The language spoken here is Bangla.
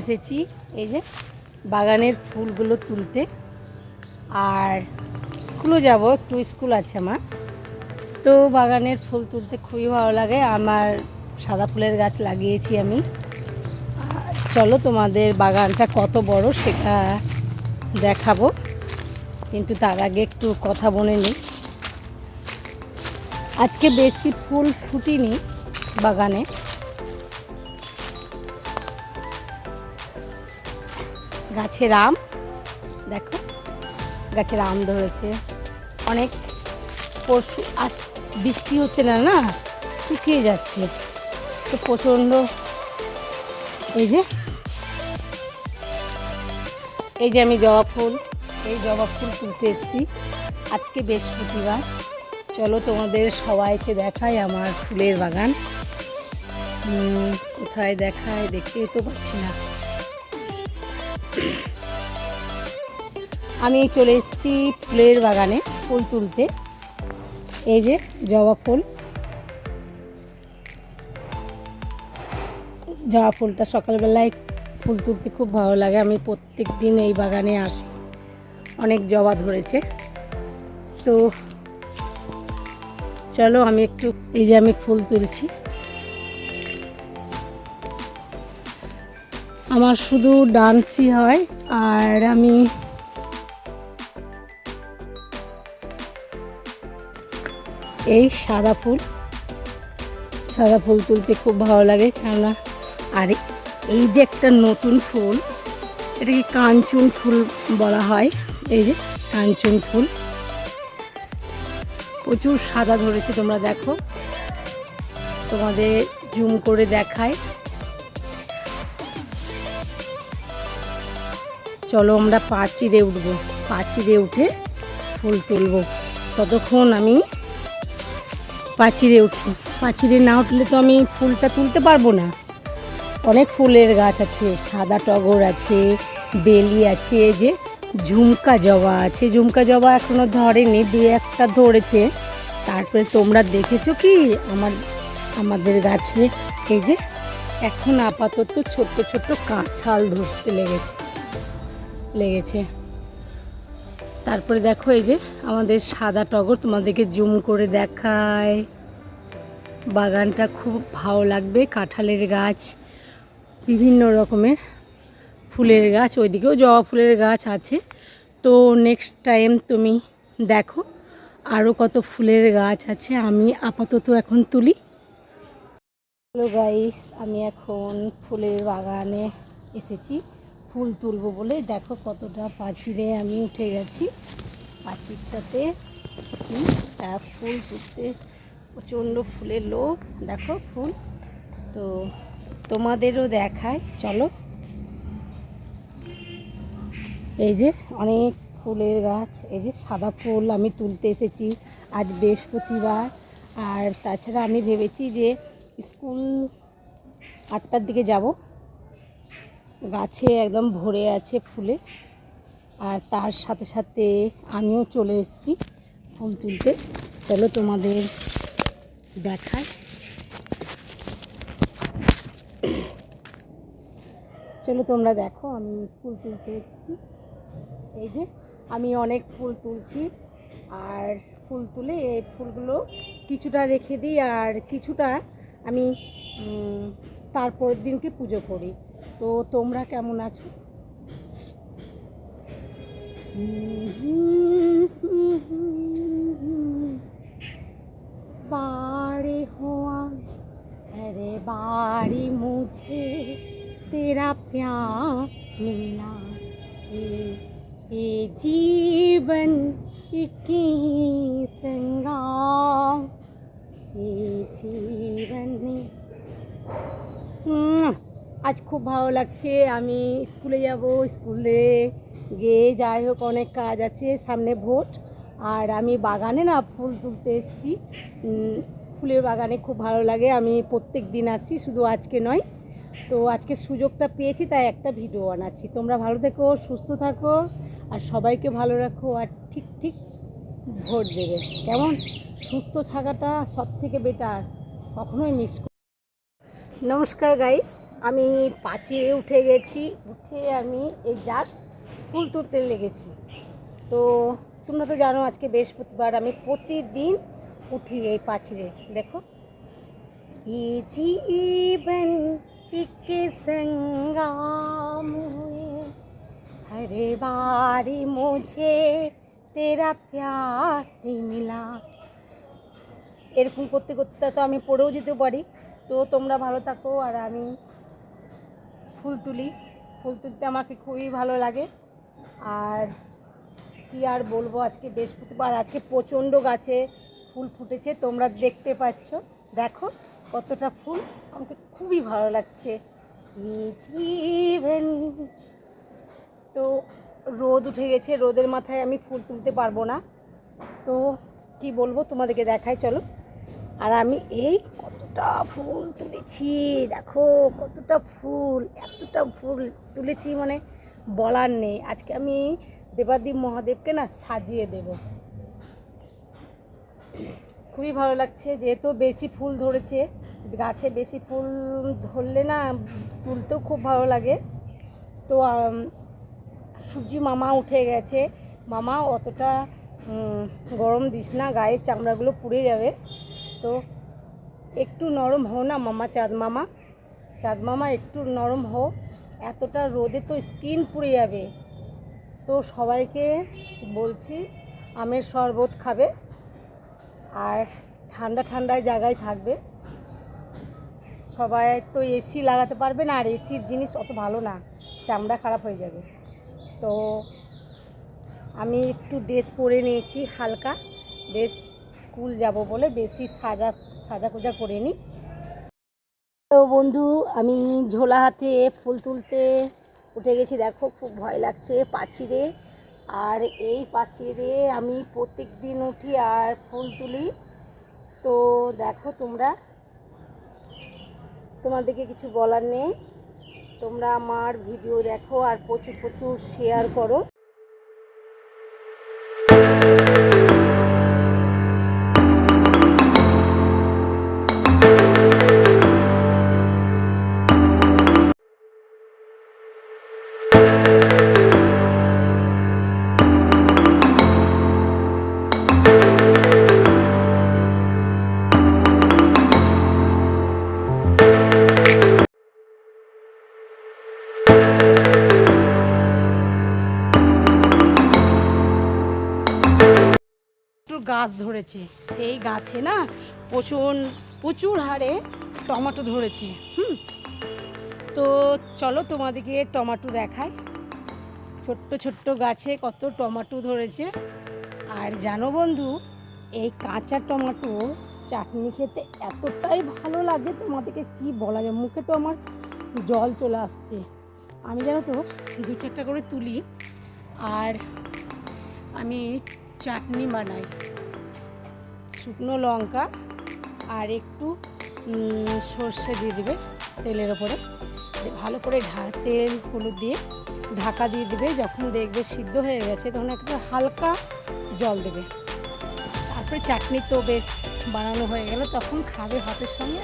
এসেছি, এই যে বাগানের ফুলগুলো তুলতে। আর স্কুলও যাব, একটু স্কুল আছে আমার। তো বাগানের ফুল তুলতে খুবই ভালো লাগে। আমার সাদা ফুলের গাছ লাগিয়েছি আমি। চলো তোমাদের বাগানটা কত বড় সেটা দেখাবো। কিন্তু তার আগে একটু কথা বলে নিই। আজকে বেশি ফুল ফুটিনি বাগানে। গাছের আম, দেখো, গাছের আম ধরেছে। অনেক পরশু আর বৃষ্টি হচ্ছে না না? শুকিয়ে যাচ্ছে। তো প্রচণ্ড, এই যে এই যে আমি জবা ফুল, এই জবা ফুল তুলতে এসেছি। আজকে বৃহস্পতিবার। চলো তোমাদের সবাইকে দেখাই আমার ফুলের বাগান। কোথায় দেখায়, দেখতে তো পাচ্ছি না। আমি চলে এসেছি ফুলের বাগানে ফুল তুলতে। এই যে জবা ফুল। জবা ফুলটা সকালবেলায় ফুল তুলতে খুব ভালো লাগে। আমি প্রত্যেক দিন এই বাগানে আসি। অনেক জবা ধরেছে। তো চলো আমি একটু, এই যে আমি ফুল তুলছি। আমার শুধু ডান্সই হয়, আর আমি এই সাদা ফুল। সাদা ফুল তুলতে খুব ভালো লাগে, কেননা আর এই যে একটা নতুন ফুল, এটাকে কাঞ্চন ফুল বলা হয়, এই যে কাঞ্চন ফুল। প্রচুর সাদা ধরেছে, তোমরা দেখো। তোমাদের জুম করে দেখায়। চলো আমরা পাঁচিরে উঠবো। পাঁচিরে উঠে ফুল তুলবো। ততক্ষণ আমি পাঁচিরে উঠি। পাঁচিরে না উঠলে তো আমি ফুলটা তুলতে পারব না। অনেক ফুলের গাছ আছে, সাদা টগর আছে, বেলি আছে, এই যে ঝুমকা জবা আছে। ঝুমকা জবা এখনও ধরেনি, দু একটা ধরেছে। তারপরে তোমরা দেখেছ কি? আমার, আমাদের গাছে এই যে এখন আপাতত ছোট্ট ছোট্ট কাঁঠাল ধরতে লেগেছে। লেগেছে। তারপরে দেখো এই যে আমাদের সাদা টগর তোমাদেরকে জুম করে দেখায়। বাগানটা খুব ভালো লাগবে, কাঁঠালের গাছ, বিভিন্ন রকমের ফুলের গাছ, ওইদিকেও জবা ফুলের গাছ আছে। তো নেক্সট টাইম তুমি দেখো আরও কত ফুলের গাছ আছে, আমি আপাতত এখন তুলি। হ্যালো গাইস আমি এখন ফুলের বাগানে এসেছি। ফুল তুলবো বলে দেখো কতটা পাঁচিরে আমি উঠে গেছি। পাঁচিরটাতে ফুল তুলতে প্রচণ্ড ফুলের লোক দেখো ফুল। তো তোমাদেরও দেখায় চলো। এই যে অনেক ফুলের গাছ। এই যে সাদা ফুল আমি তুলতে এসেছি আজ বৃহস্পতিবার। আর তাছাড়া আমি ভেবেছি যে স্কুল আটটার দিকে যাব। গাছে একদম ভরে আছে ফুলে। আর তার সাথে সাথে আমিও চলে এসেছি ফুল তুলতে। চলো তোমাদের দেখায় চলো তোমরা দেখো, আমি ফুল তুলতে এসেছি। এই যে, আমি অনেক ফুল তুলছি। আর ফুল তুলে এই ফুলগুলো কিছুটা রেখে দিই, আর কিছুটা আমি তারপরের দিনকে পুজো করি। তো তোমরা কেমন আছো बारे हुआ अरे बारी मुझे तेरा प्यार मिला ये ये जीवन एक ही संगाम ये জীবন উম, আজ খুব ভালো লাগছে। আমি স্কুলে যাব, স্কুলে গিয়ে যাই হোক, অনেক কাজ আছে, সামনে ভোট। আর আমি বাগানে না ফুল তুলতে এসেছি। ফুলের বাগানে খুব ভালো লাগে। আমি প্রত্যেক দিন আসি, শুধু আজকে নয়। তো আজকে সুযোগটা পেয়েছি, তাই একটা ভিডিও বানাচ্ছি। তোমরা ভালো থেকো, সুস্থ থাকো, আর সবাইকে ভালো রাখো, আর ঠিক ঠিক ভোট দেবে। কেমন? সুস্থ থাকাটা সব থেকে বেটার কখনোই মিস নমস্কার গাইস আমি পাঁচিয়ে উঠে গেছি উঠে আমি এই জাস্ট ফুল তুলতে লেগেছি তো তোমরা তো জানো আজকে বৃহস্পতিবার আমি প্রতিদিন উঠি এই পাঁচিরে দেখো ये जीवन एक संग्राम हुए हर बारी मुझे तेरा प्यार नहीं मिला এরকম করতে করতে তো আমি পড়েও যেতে পারি তো তোমরা ভালো থাকো আর আমি ফুল তুলি। ফুল তুলতে আমাকে খুবই ভালো লাগে। আর কি আর বলব, আজকে বৃহস্পতিবার, আজকে প্রচণ্ড গাছে ফুল ফুটেছে, তোমরা দেখতে পাচ্ছ। দেখো কতটা ফুল, আমাকে খুবই ভালো লাগছে। তো রোদ উঠে গেছে, রোদের মাথায় আমি ফুল তুলতে পারব না। তো কি বলব, তোমাদেরকে দেখাই, চলো। আর আমি এই কতটা ফুল তুলেছি, দেখো কতটা ফুল, এতটা ফুল তুলেছি মানে বলার নেই। আজকে আমি দেবাদিপ মহাদেবকে না সাজিয়ে দেব। খুবই ভালো লাগছে, যেহেতু বেশি ফুল ধরেছে, গাছে বেশি ফুল ধরলে না তুলতেও খুব ভালো লাগে। তো সূর্যি মামা উঠে গেছে। মামা অতটা গরম দিস না, গায়ের চামড়াগুলো পুড়ে যাবে। তো একটু নরম হও না মামা চাঁদ মামা। চাঁদ মামা, একটু নরম হও। এতটা রোদে তো স্কিন পুড়ে যাবে। তো সবাইকে বলছি, আমের শরবত খাবে আর ঠান্ডা ঠান্ডায় জায়গায় থাকবে। সবাই তো এসি লাগাতে পারবে না আর এসির জিনিস অত ভালো না, চামড়া খারাপ হয়ে যাবে। তো আমি একটু ড্রেস পরে নিয়েছি হালকা। বেশ স্কুল যাব বলে বেশি সাজা, সাজাগোজা করে নিই তো বন্ধু, আমি ঝোলা হাতে ফুল তুলতে উঠে গেছি। দেখো, খুব ভয় লাগছে পাচিরে। আর এই পাচিরে আমি প্রত্যেক দিন উঠি আর ফুল তুলি। তো দেখো তোমরা, তোমাদেরকে কিছু বলার নেই। তোমরা আমার ভিডিও দেখো আর প্রচুর প্রচুর শেয়ার করো। গাছ ধরেছে। সেই গাছে না প্রচুর প্রচুর হারে টমেটো ধরেছে, হুম? তো চলো তোমাদেরকে টমেটো দেখায় ছোট্ট ছোট্ট গাছে কত টমেটো ধরেছে। আর জানো বন্ধু, এই কাঁচা টমেটো চাটনি খেতে এতটাই ভালো লাগে, তোমাদেরকে কি বলা যায়? মুখে তো আমার জল চলে আসছে। আমি জানো তো, দু চারটা করে তুলি, আর আমি চাটনি বানাই। শুকনো লঙ্কা আর একটু সর্ষে দিয়ে দেবে তেলের ওপরে। ভালো করে ঢা, তেল হলুদ দিয়ে ঢাকা দিয়ে দেবে। যখন দেখবে সিদ্ধ হয়ে গেছে, তখন একটা হালকা জল দেবে। তারপরে চাটনি তো বেশ বানানো হয়ে গেল, তখন খাবে হাতের সঙ্গে।